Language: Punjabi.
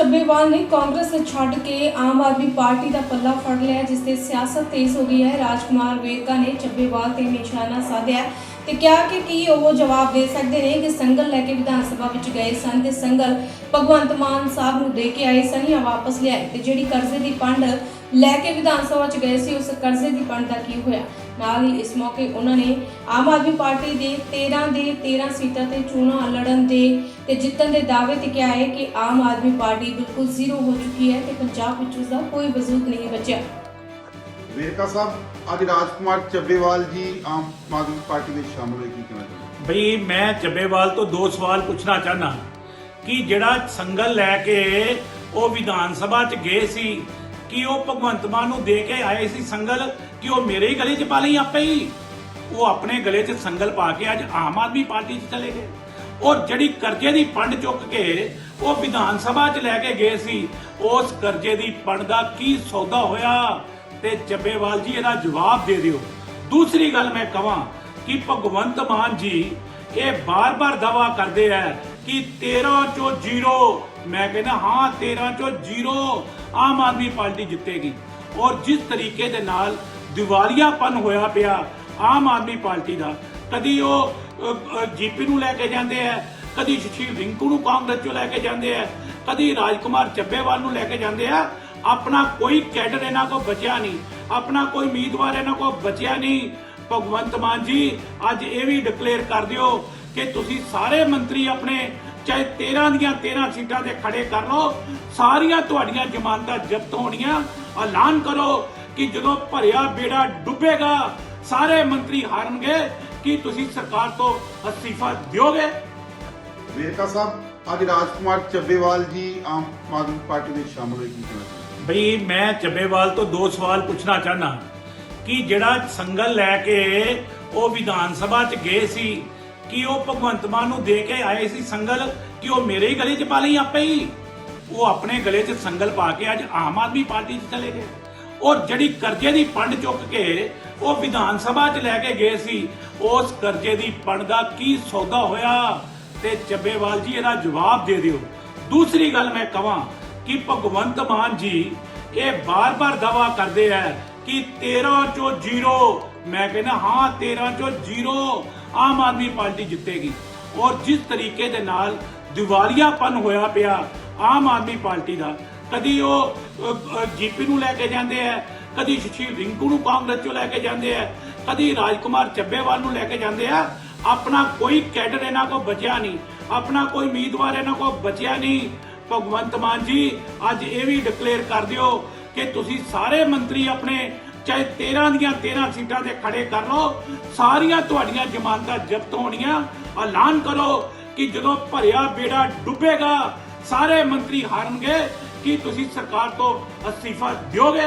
ਚੱਬੇਵਾਲ ਨੇ ਕਾਂਗਰਸ ਛੱਡ ਕੇ ਆਮ ਆਦਮੀ ਪਾਰਟੀ ਦਾ ਪੱਲਾ ਫੜ ਲਿਆ, ਜਿਸ ਤੇ ਸਿਆਸਤ ਤੇਜ਼ ਹੋ ਗਈ ਹੈ। ਰਾਜਕੁਮਾਰ ਵੇਰਕਾ ਨੇ ਚੱਬੇਵਾਲ ਤੇ ਨਿਸ਼ਾਨਾ ਸਾਧਿਆ ਹੈ ਤੇ ਕਿਹਾ ਕਿ ਕੀ ਉਹ ਜਵਾਬ ਦੇ ਸਕਦੇ ਨੇ ਕਿ ਸੰਗਲ ਲੈ ਕੇ ਵਿਧਾਨ ਸਭਾ ਵਿੱਚ ਗਏ ਸਨ ਤੇ ਸੰਗਲ ਭਗਵੰਤ ਮਾਨ ਸਾਹਿਬ ਨੂੰ ਦੇ ਕੇ ਆਏ ਸਨ ਜਾਂ ਵਾਪਸ ਲਿਆਏ ਤੇ ਜਿਹੜੀ ਕਰਜ਼ੇ ਦੀ ਪੰਡ ਲੈ ਕੇ ਵਿਧਾਨ ਸਭਾ 'ਚ ਗਏ ਸੀ, ਉਸ ਕਰਜ਼ੇ ਦੀ ਪੰਡ ਦਾ ਕੀ ਹੋਇਆ? ਨਾਲ ਹੀ ਇਸ ਮੌਕੇ ਉਹਨਾਂ ਨੇ ਆਮ ਆਦਮੀ ਪਾਰਟੀ ਦੇ 13 ਦੇ 13 ਸੀਟਾਂ ਤੇ ਚੋਣਾਂ ਲੜਨ ਦੇ ਤੇ ਜਿੱਤਣ ਦੇ ਦਾਅਵੇ ਤੇ ਕਿਹਾ ਹੈ ਕਿ ਆਮ ਆਦਮੀ ਪਾਰਟੀ ਬਿਲਕੁਲ ਜ਼ੀਰੋ ਹੋ ਚੁੱਕੀ ਹੈ ਤੇ ਪੰਜਾਬ ਵਿੱਚ ਉਸ ਦਾ ਕੋਈ ਵਜੂਦ ਨਹੀਂ ਬਚਿਆ। ਵੇਰਕਾ ਸਾਹਿਬ ਅੱਜ ਰਾਜਕੁਮਾਰ ਚੱਬੇਵਾਲ ਜੀ ਆਮ ਆਦਮੀ ਪਾਰਟੀ ਵਿੱਚ ਸ਼ਾਮਲ ਹੋਏ ਕੀ ਕਹਿਣਾ ਚਾਹੁੰਦੇ ਬਈ ਮੈਂ ਚੱਬੇਵਾਲ ਤੋਂ ਦੋ ਸਵਾਲ ਪੁੱਛਣਾ ਚਾਹਨਾ ਕਿ ਜਿਹੜਾ ਸੰਗਲ ਲੈ ਕੇ ਉਹ ਵਿਧਾਨ ਸਭਾ 'ਚ ਗਏ ਸੀ ਕਿ ਉਹ ਭਗਵੰਤ ਮਾਨ ਨੂੰ ਦੇ ਕੇ ਆਏ ਸੀ ਸੰਗਲ, ਕਿ ਉਹ ਮੇਰੇ ਹੀ ਗਲੇ 'ਚ ਪਾ ਲਈ ਆਪੇ ਹੀ। ਉਹ ਆਪਣੇ ਗਲੇ 'ਚ ਸੰਗਲ ਪਾ ਕੇ ਅੱਜ ਆਮ ਆਦਮੀ ਪਾਰਟੀ 'ਚ ਚਲੇ ਗਏ। ਔਰ ਜਿਹੜੀ ਕਰਜ਼ੇ ਦੀ ਪੰਡ ਚੁੱਕ ਕੇ ਉਹ ਵਿਧਾਨ ਸਭਾ 'ਚ ਲੈ ਕੇ ਗਏ ਸੀ, ਉਸ ਕਰਜ਼ੇ ਦੀ ਪੰਡ ਦਾ ਕੀ ਸੌਦਾ ਹੋਇਆ? ਤੇ ਚੱਬੇਵਾਲ ਜੀ, ਇਹਦਾ ਜਵਾਬ ਦੇ ਦਿਓ। ਦੂਸਰੀ ਗੱਲ ਮੈਂ ਕਹਾਂ ਕਿ ਭਗਵੰਤ ਮਾਨ ਜੀ, ਇਹ ਬਾਰ-ਬਾਰ ਦਾਵਾ ਕਰਦੇ ਆ ਕਿ 13 ਚੋਂ 0 ਮੈਂ ਕਹਿੰਦਾ, ਹਾਂ 13 ਚੋਂ 0 ਆਮ ਆਦਮੀ ਪਾਰਟੀ ਜਿੱਤੇਗੀ। ਔਰ ਜਿਸ ਤਰੀਕੇ ਦੇ ਨਾਲ ਦਿਵਾਲੀਆਪਨ ਹੋਇਆ ਪਿਆ ਆਮ ਆਦਮੀ ਪਾਰਟੀ ਦਾ, ਕਦੀ ਉਹ ਜੀਪੀ ਨੂੰ ਲੈ ਕੇ ਜਾਂਦੇ ਆ, ਕਦੀ ਸ਼ਸ਼ੀ ਰਿੰਕੂ ਨੂੰ ਕਾਂਗਰਸ ਚੋਂ ਲੈ ਕੇ ਜਾਂਦੇ ਆ, ਕਦੀ ਰਾਜਕੁਮਾਰ ਚੱਬੇਵਾਲ ਨੂੰ ਲੈ ਕੇ ਜਾਂਦੇ ਆ, ਆਪਣਾ ਕੋਈ ਕੈਡਰ ਇਹਨਾਂ ਕੋ ਬਚਿਆ ਨਹੀਂ, ਆਪਣਾ ਕੋਈ ਉਮੀਦਵਾਰ ਇਹਨਾਂ ਕੋ ਬਚਿਆ ਨਹੀਂ। ਭਗਵੰਤ ਮਾਨ ਜੀ, ਅੱਜ ਇਹ ਵੀ ਡਿਕਲੇਅਰ ਕਰ ਦਿਓ ਕਿ ਤੁਸੀਂ ਸਾਰੇ ਮੰਤਰੀ ਆਪਣੇ ਚਾਹੇ 13 ਦੀਆਂ 13 ਸੀਟਾਂ ਤੇ ਖੜੇ ਕਰ ਲਓ ਸਾਰੀਆਂ ਤੁਹਾਡੀਆਂ ਜ਼ਮਾਨਤਾਂ ਜ਼ਬਤ ਹੋਣੀਆਂ। ਐਲਾਨ ਕਰੋ ਕਿ ਜਦੋਂ ਭਰਿਆ ਬੇੜਾ ਡੁੱਬੇਗਾ ਸਾਰੇ ਮੰਤਰੀ ਹਾਰਨਗੇ ਕਿ ਤੁਸੀਂ ਸਰਕਾਰ ਤੋਂ ਅਸਤੀਫਾ ਦਿਓਗੇ? ਵੇਰਕਾ ਸਾਹਿਬ ਅੱਜ ਰਾਜਕੁਮਾਰ ਚੱਬੇਵਾਲ ਜੀ ਆਮ ਆਦਮੀ ਪਾਰਟੀ ਵਿੱਚ ਸ਼ਾਮਲ ਹੋਏ ਕੀ ਕਹਿਣਾ ਬਈ ਮੈਂ ਚੱਬੇਵਾਲ ਤੋਂ ਦੋ ਸਵਾਲ ਪੁੱਛਣਾ ਚਾਹਨਾ ਕਿ ਜਿਹੜਾ ਸੰਗਲ ਲੈ ਕੇ ਉਹ ਵਿਧਾਨ ਸਭਾ 'ਚ ਗਏ ਸੀ ਕਿ ਉਹ ਭਗਵੰਤ ਮਾਨ ਨੂੰ ਦੇ ਕੇ ਆਏ ਸੀ ਸੰਗਲ, ਕਿ ਉਹ ਮੇਰੇ ਹੀ ਗਲੇ 'ਚ ਪਾ ਲਈ ਆਪੇ ਹੀ। ਉਹ ਆਪਣੇ ਗਲੇ 'ਚ ਸੰਗਲ ਪਾ ਕੇ ਅੱਜ ਆਮ ਆਦਮੀ ਪਾਰਟੀ 'ਚ ਚਲੇ ਗਏ। ਔਰ ਜਿਹੜੀ ਕਰਜ਼ੇ ਦੀ ਪੰਡ ਚੁੱਕ ਕੇ ਉਹ ਵਿਧਾਨ ਸਭਾ 'ਚ ਲੈ ਕੇ ਗਏ ਸੀ, ਉਸ ਕਰਜ਼ੇ ਦੀ ਪੰਡ ਦਾ ਕੀ ਸੌਦਾ ਹੋਇਆ? ਤੇ ਚੱਬੇਵਾਲ ਜੀ, ਇਹਦਾ ਜਵਾਬ ਦੇ ਦਿਓ। ਦੂਸਰੀ ਗੱਲ ਮੈਂ ਕਹਾਂ ਕਿ ਭਗਵੰਤ ਮਾਨ ਜੀ, ਇਹ ਬਾਰ-ਬਾਰ ਦਾਵਾ ਕਰਦੇ ਆ ਕਿ 13 ਚੋਂ 0 ਮੈਂ ਕਹਿੰਦਾ, ਹਾਂ 13 ਚੋਂ 0 ਆਮ ਆਦਮੀ ਪਾਰਟੀ ਜਿੱਤੇਗੀ। ਔਰ ਜਿਸ ਤਰੀਕੇ ਦੇ ਨਾਲ ਦਿਵਾਲੀਆਪਨ ਹੋਇਆ ਪਿਆ, ਆਮ ਆਦਮੀ ਪਾਰਟੀ ਦਾ, ਕਦੀ ਉਹ ਜੀਪੀ ਨੂੰ ਲੈ ਕੇ ਜਾਂਦੇ ਆ, ਕਦੀ ਸ਼ਸ਼ੀ ਰਿੰਕੂ ਨੂੰ ਕਾਂਗਰਸ ਚੋਂ ਲੈ ਕੇ ਜਾਂਦੇ ਆ, ਕਦੀ ਰਾਜਕੁਮਾਰ ਚੱਬੇਵਾਲ ਨੂੰ ਲੈ ਕੇ ਜਾਂਦੇ ਆ, ਆਪਣਾ ਕੋਈ ਕੈਡਰ ਇਹਨਾਂ ਕੋ ਬਚਿਆ ਨਹੀਂ, ਆਪਣਾ ਕੋਈ ਉਮੀਦਵਾਰ ਇਹਨਾਂ ਕੋ ਬਚਿਆ ਨਹੀਂ। ਭਗਵੰਤ ਮਾਨ ਜੀ, ਅੱਜ ਇਹ ਵੀ ਡਿਕਲੇਅਰ ਕਰ ਦਿਓ ਕਿ ਤੁਸੀਂ ਸਾਰੇ ਮੰਤਰੀ ਆਪਣੇ ਚਾਹੇ 13 ਦੀਆਂ 13 ਸੀਟਾਂ ਤੇ ਖੜੇ ਕਰ ਲਓ, ਸਾਰੀਆਂ ਤੁਹਾਡੀਆਂ ਜ਼ਮਾਨਤਾਂ ਜ਼ਬਤ ਹੋਣੀਆਂ। ਐਲਾਨ ਕਰੋ ਕਿ ਜਦੋਂ ਭਰਿਆ ਬੇੜਾ ਡੁੱਬੇਗਾ, ਸਾਰੇ ਮੰਤਰੀ ਹਾਰਨਗੇ ਕਿ ਤੁਸੀਂ ਸਰਕਾਰ ਤੋਂ ਅਸਤੀਫਾ ਦਿਓਗੇ।